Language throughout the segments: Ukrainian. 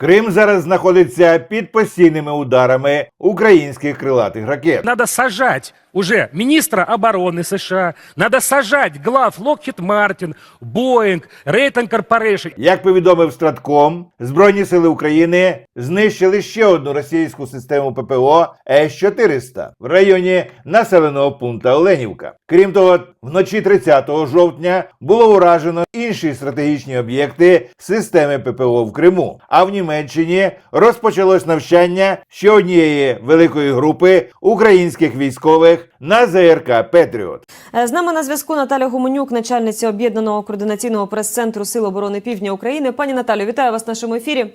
Крим зараз знаходиться під постійними ударами українських крилатих ракет. Надо сажать уже министра обороны США, надо сажать глав Lockheed Martin, Boeing, Raytheon Corporation. Як повідомив Стратком, Збройні сили України знищили ще одну російську систему ППО С-400 в районі населеного пункту Оленівка. Крім того, вночі 30 жовтня було уражено інші стратегічні об'єкти системи ППО в Криму. А в Німеччині розпочалось навчання ще однієї великої групи українських військових на ЗРК Петріот. Е, З нами на зв'язку Наталя Гуменюк, начальниця об'єднаного координаційного прес-центру Сил оборони Півдня України. Пані Наталю, вітаю вас в нашому ефірі.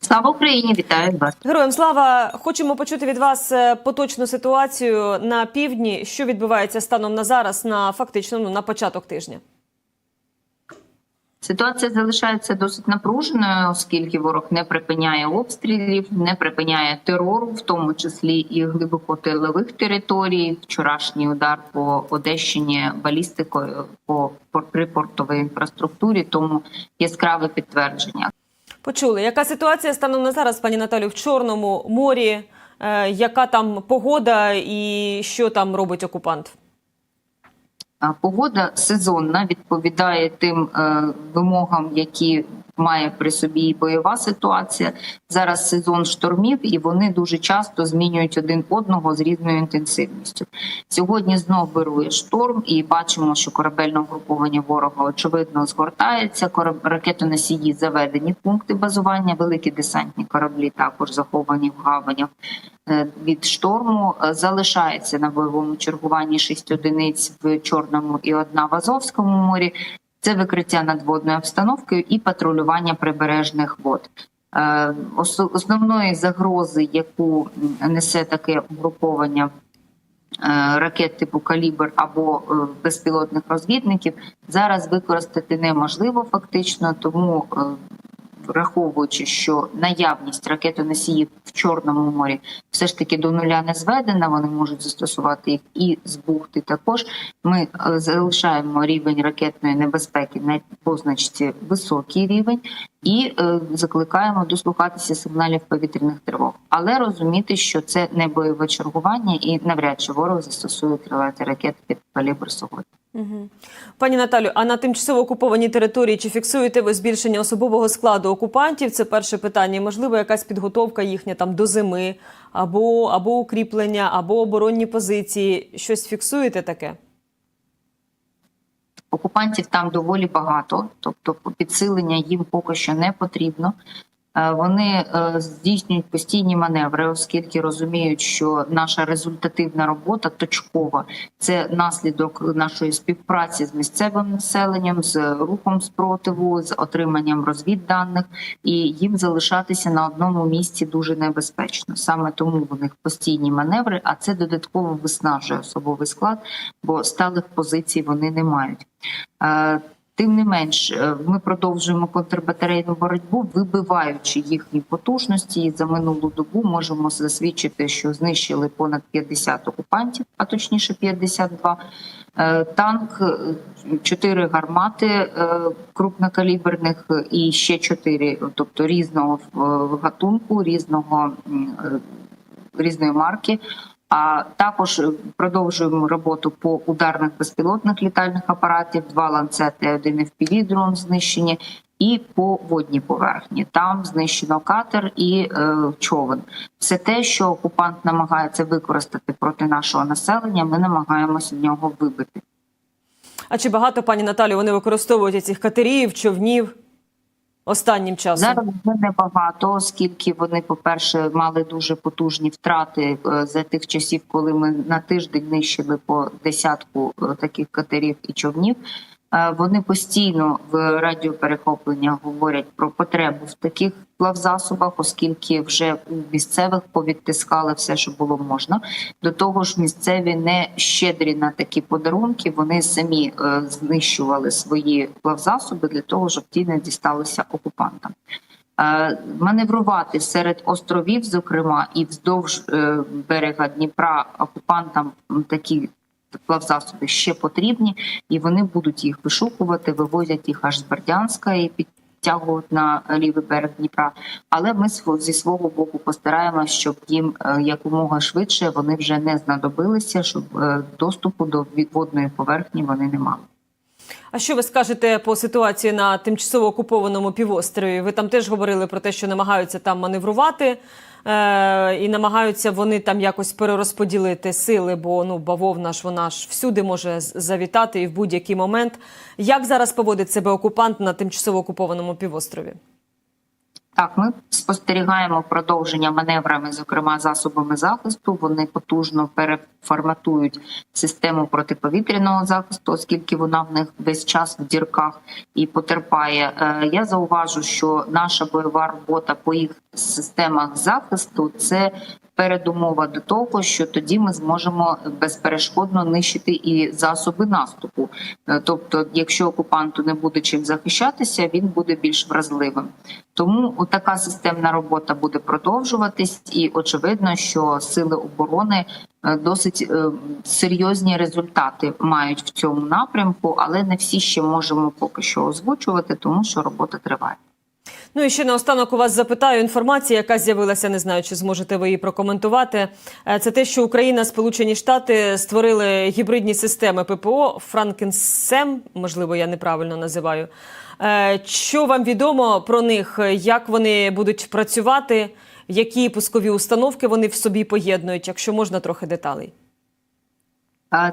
Слава Україні, вітаю вас. Героям слава! Хочемо почути від вас е, поточну ситуацію на півдні, що відбувається станом на зараз, на фактично ну, на початок тижня. Ситуація залишається досить напруженою, оскільки ворог не припиняє обстрілів, не припиняє терору, в тому числі і глибокотилових територій. Вчорашній удар по Одещині балістикою по по- припортовій інфраструктурі, тому яскраве підтвердження. Почули, яка ситуація станом на зараз, пані Наталю, в Чорному морі? Е, яка там погода і що там робить окупант? Погода сезонна відповідає тим е, вимогам, які має при собі бойова ситуація. Зараз сезон штормів, і вони дуже часто змінюють один одного з різною інтенсивністю. Сьогодні знов вирує шторм, і бачимо, що корабельне угруповання ворога очевидно згортається. Кораб... ракетоносії заведені пункти базування. Великі десантні кораблі також заховані в гаванях е, від шторму. Залишається на бойовому чергуванні шість одиниць в Чорному і одна в Азовському морі. Це викриття надводною обстановкою і патрулювання прибережних вод. Е, Основної загрози, яку несе таке угруповання е, ракет типу калібр або е, безпілотних розвідників, зараз використати неможливо фактично, тому враховуючи, що наявність ракетоносіїв в Чорному морі все ж таки до нуля не зведена, вони можуть застосувати їх і з бухти. Також ми е, залишаємо рівень ракетної небезпеки на позначці високий рівень і е, закликаємо дослухатися сигналів повітряних тривог, але розуміти, що це не бойове чергування, і навряд чи ворог застосує крилаті ракети під калібр сьогодні. Угу. Пані Наталю, а на тимчасово окупованій території чи фіксуєте ви збільшення особового складу окупантів? Це перше питання. Можливо, якась підготовка їхня там до зими, або, або укріплення, або оборонні позиції. Щось фіксуєте таке? Окупантів там доволі багато, тобто підсилення їм поки що не потрібно. Е, Вони е, здійснюють постійні маневри, оскільки розуміють, що наша результативна робота точкова це наслідок нашої співпраці з місцевим населенням, з рухом спротиву, з отриманням розвідданих, і їм залишатися на одному місці дуже небезпечно. Саме тому в них постійні маневри, а це додатково виснажує особовий склад, бо сталих позицій вони не мають. Тим не менш, е, ми продовжуємо контрбатарейну боротьбу, вибиваючи їхні потужності. І за минулу добу можемо засвідчити, що знищили понад 50 окупантів, а точніше 52. Е, Танк, 4 гармати е, крупнокаліберних і ще 4, тобто різного гатунку, різного різної марки. А також продовжуємо роботу по ударних безпілотних літальних апаратів, два ланцети, один FPV дрон знищені, і по водній поверхні. Там знищено катер і е, човен. Все те, що окупант намагається використати проти нашого населення, ми намагаємося в нього вибити. А чи багато, пані Наталю, вони використовують цих катерів, човнів останнім часом? Зараз вже небагато, оскільки вони, по-перше, мали дуже потужні втрати е, за тих часів, коли ми на тиждень нищили по десятку е, таких катерів і човнів. Е, Вони постійно в радіоперехопленнях говорять про потребу в таких плавзасобах, оскільки вже у місцевих повідтискали все, що було можна. До того ж, місцеві не щедрі на такі подарунки. Вони самі е, знищували свої плавзасоби для того, щоб ті не дісталися окупантам. Е, Маневрувати серед островів, зокрема, і вздовж берега Дніпра окупантам такі плавзасоби ще потрібні, і вони будуть їх вишукувати, вивозять їх аж з Бердянська і під підтягувати на лівий берег Дніпра. Але ми зі свого боку постараємося, щоб їм е, якомога швидше вони вже не знадобилися, щоб е, доступу до відводної поверхні вони не мали. А що ви скажете по ситуації на тимчасово окупованому півострові? Ви там теж говорили про те, що намагаються там маневрувати, і намагаються вони там якось перерозподілити сили, бо ну бавовна ж вона ж всюди може завітати і в будь-який момент. Як зараз поводить себе окупант на тимчасово окупованому півострові? Так, ми спостерігаємо продовження маневрами, зокрема засобами захисту. Вони потужно переформатують систему протиповітряного захисту, оскільки вона в них весь час в дірках і потерпає. Е, Я зауважу, що наша бойова робота по їх системах захисту це передумова до того, що тоді ми зможемо безперешкодно нищити і засоби наступу. Е, Тобто, якщо окупанту не буде чим захищатися, він буде більш вразливим. Тому така системна робота буде продовжуватись, і очевидно, що сили оборони е, досить е, серйозні результати мають в цьому напрямку, але не всі ще можемо поки що озвучувати, тому що робота триває. Ну і ще наостанок у вас запитаю інформація, яка з'явилася, не знаю, чи зможете ви її прокоментувати. Е, Це те, що Україна, Сполучені Штати створили гібридні системи ППО Франкенсем, можливо, я неправильно називаю. Е, Що вам відомо про них? Як вони будуть працювати? Які пускові установки вони в собі поєднують? Якщо можна, трохи деталей.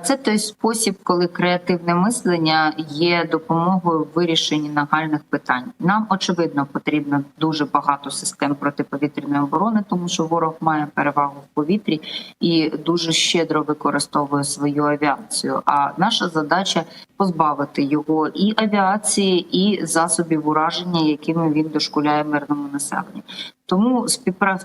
Це той спосіб, коли креативне мислення є допомогою в вирішенні нагальних питань. Нам очевидно потрібно дуже багато систем протиповітряної оборони, тому що ворог має перевагу в повітрі і дуже щедро використовує свою авіацію. А наша задача позбавити його і авіації, і засобів ураження, якими він дошкуляє мирному населенню. Тому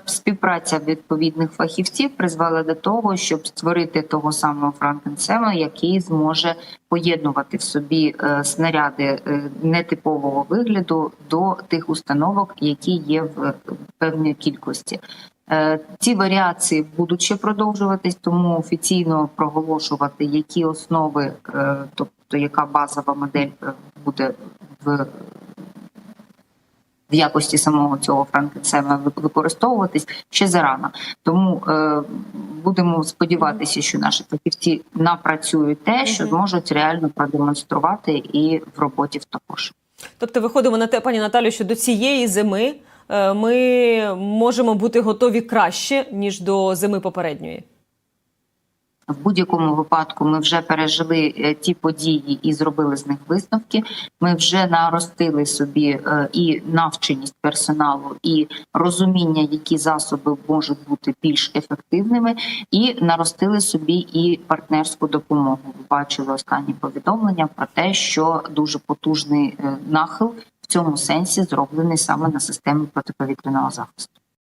співпраця відповідних фахівців призвела до того, щоб створити того самого Франкенсема, який зможе поєднувати в собі е, снаряди е, нетипового вигляду до тих установок, які є в певній кількості. Е, Ці варіації будуть ще продовжуватись, тому офіційно проголошувати, які основи, тобто яка базова модель буде в в якості самого цього франкенсема використовуватись ще зарано. Тому е, будемо сподіватися, що наші фахівці напрацюють те, що зможуть реально продемонструвати і в роботі також. Тобто, виходимо на те, пані Наталю, що до цієї зими е, ми можемо бути готові краще ніж до зими попередньої. В будь-якому випадку ми вже пережили е, ті події і зробили з них висновки. Ми вже наростили собі е, і навченість персоналу, і розуміння, які засоби можуть бути більш ефективними, і наростили собі і партнерську допомогу. Ви бачили останні повідомлення про те, що дуже потужний е, нахил в цьому сенсі зроблений саме на системі протиповітряного захисту.